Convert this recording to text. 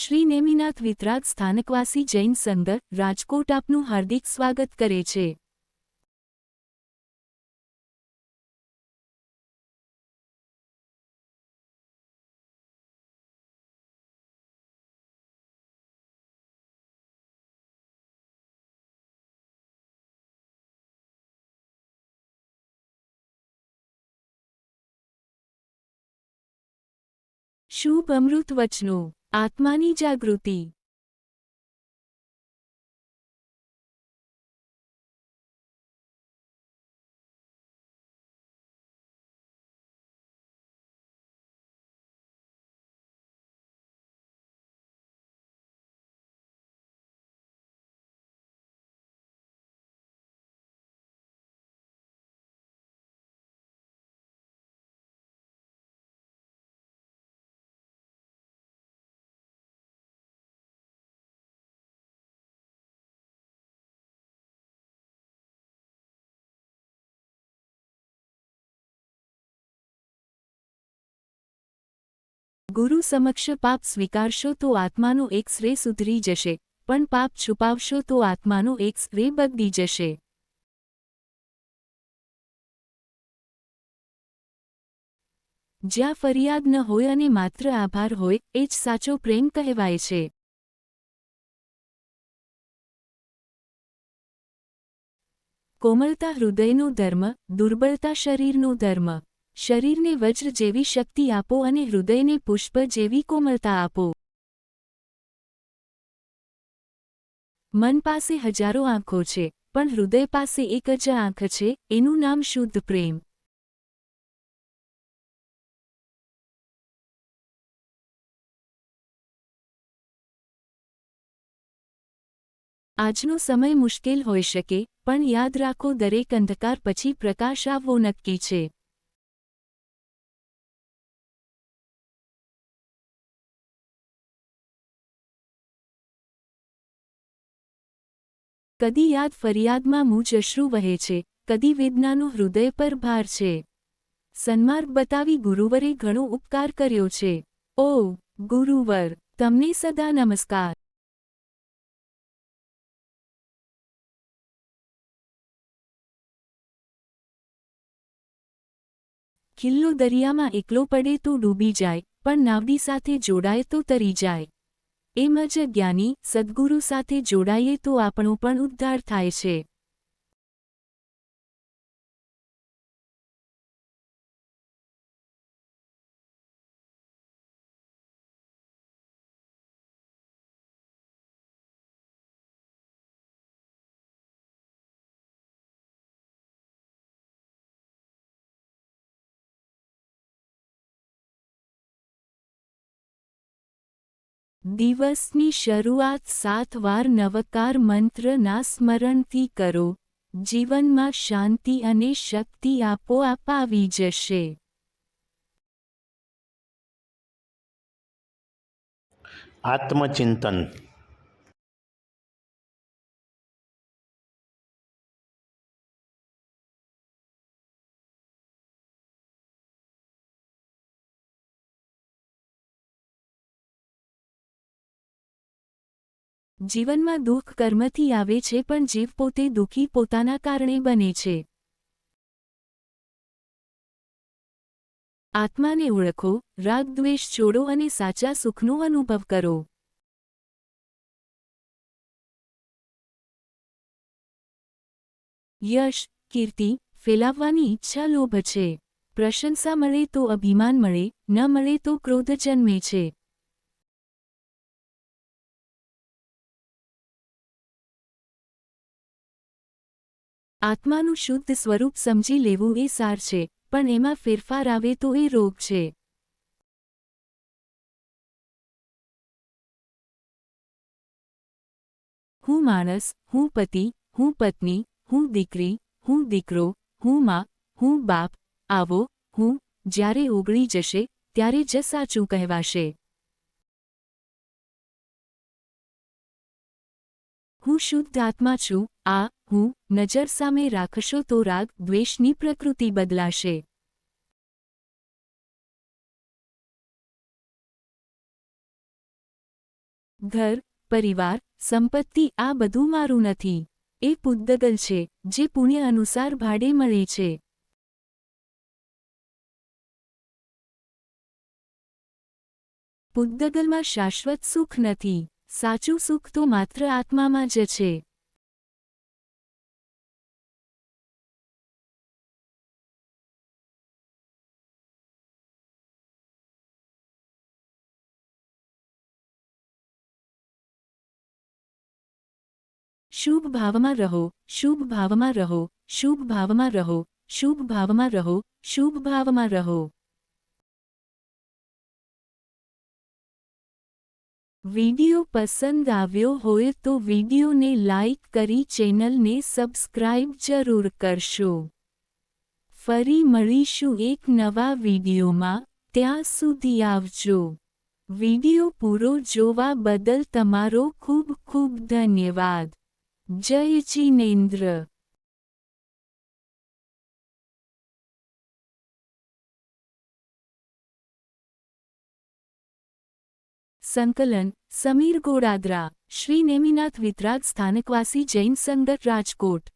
શ્રી નેમિનાથ વિતરાગ સ્થાનકવાસી જૈન સંઘ, રાજકોટ આપનું હાર્દિક સ્વાગત કરે છે. શુભ અમૃત વચનો. આત્માની જાગૃતિ. ગુરુ સમક્ષ પાપ સ્વીકારશો તો આત્માનો એક શ્રે સુધરી જશે, પણ પાપ છુપાવશો તો આત્માનો એક શ્રે બગડી જશે. જ્યાં ફરિયાદ ન હોય અને માત્ર આભાર હોય, એ જ સાચો પ્રેમ કહેવાય છે. કોમળતા હૃદયનો ધર્મ, દુર્બળતા શરીરનો ધર્મ. શરીરને વજ્ર જેવી શક્તિ આપો અને હૃદયને પુષ્પ જેવી કોમળતા આપો. મન પાસે હજારો આંખો છે, પણ હૃદય પાસે એક જ આંખ છે, એનું નામ શુદ્ધ પ્રેમ. આજનો સમય મુશ્કેલ હોઈ શકે, પણ યાદ રાખો દરેક અંધકાર પછી પ્રકાશ આવવો નક્કી છે. કદી યાદ ફરિયાદમાં મૂજ અશ્રુ વહે છે, કદી વેદનાનું હૃદય પર ભાર છે. સન્માર્ગ બતાવી ગુરુવરે ઘણો ઉપકાર કર્યો છે. ઓ, ગુરુવર, તમને સદા નમસ્કાર. ખિલ્લો દરિયામાં એકલો પડે તો ડૂબી જાય, પણ નાવડી સાથે જોડાય તો તરી જાય. એમ જ જ્ઞાની સદ્ગુરુ સાથે જોડાઈએ તો આપણો પણ ઉદ્ધાર થાય છે. દિવસની શરૂઆત સાત વાર નવકાર મંત્રના સ્મરણથી કરો. જીવનમાં શાંતિ અને શક્તિ આપોઆપ આવી જશે. આત્મચિંતન. જીવનમાં દુઃખ કર્મથી આવે છે પણ જીવ પોતે દુઃખી પોતાના કારણે બને છે. આત્માને ઓળખો, રાગ દ્વેષ છોડો અને સાચા સુખનો અનુભવ કરો. યશ, કીર્તિ, ફેલાવવાની ઈચ્છા લોભ છે. પ્રશંસા મળે તો અભિમાન મળે, ન મળે તો ક્રોધ જન્મે છે. આત્માનું શુદ્ધ સ્વરૂપ સમજી લેવું એ સાર છે, પણ એમાં ફેરફાર આવે તો એ રોગ છે. હું માણસ, હું પતિ, હું પત્ની, હું દીકરી, હું દીકરો, હું માં, હું બાપ, આવો, હું, જ્યારે ઓગળી જશે, ત્યારે જ સાચું કહેવાશે. હું શુદ્ધ આત્મા છું, આ, હું, નજર સામે રાખશો તો રાગ દ્વેષની પ્રકૃતિ બદલાશે. ઘર, પરિવાર, સંપત્તિ આ બધું મારું નથી. એ પુદ્દગલ છે, જે પુણ્ય અનુસાર ભાડે મળે છે. પુદ્દગલમાં શાશ્વત સુખ નથી. સાચું સુખ તો માત્ર આત્મામાં જ છે. શુભ ભાવમાં રહો, શુભ ભાવમાં રહો, શુભ ભાવમાં રહો, શુભ ભાવમાં રહો, શુભ ભાવમાં રહો. વિડિયો પસંદ આવ્યો હોય તો વિડિયોને લાઇક કરી ચેનલને સબસ્ક્રાઇબ જરૂર કરશો. ફરી મળીશું એક નવા વિડિયોમાં. ત્યાં સુધી આવજો. વિડિયો પૂરો જોવા બદલ તમારો ખૂબ ખૂબ ધન્યવાદ. જય જીનેન્દ્ર. સંકલન સમીર ગોડાદરા શ્રી નેમિનાથ વિતરાગ સ્થાનકવાસી જૈન સંગત રાજકોટ.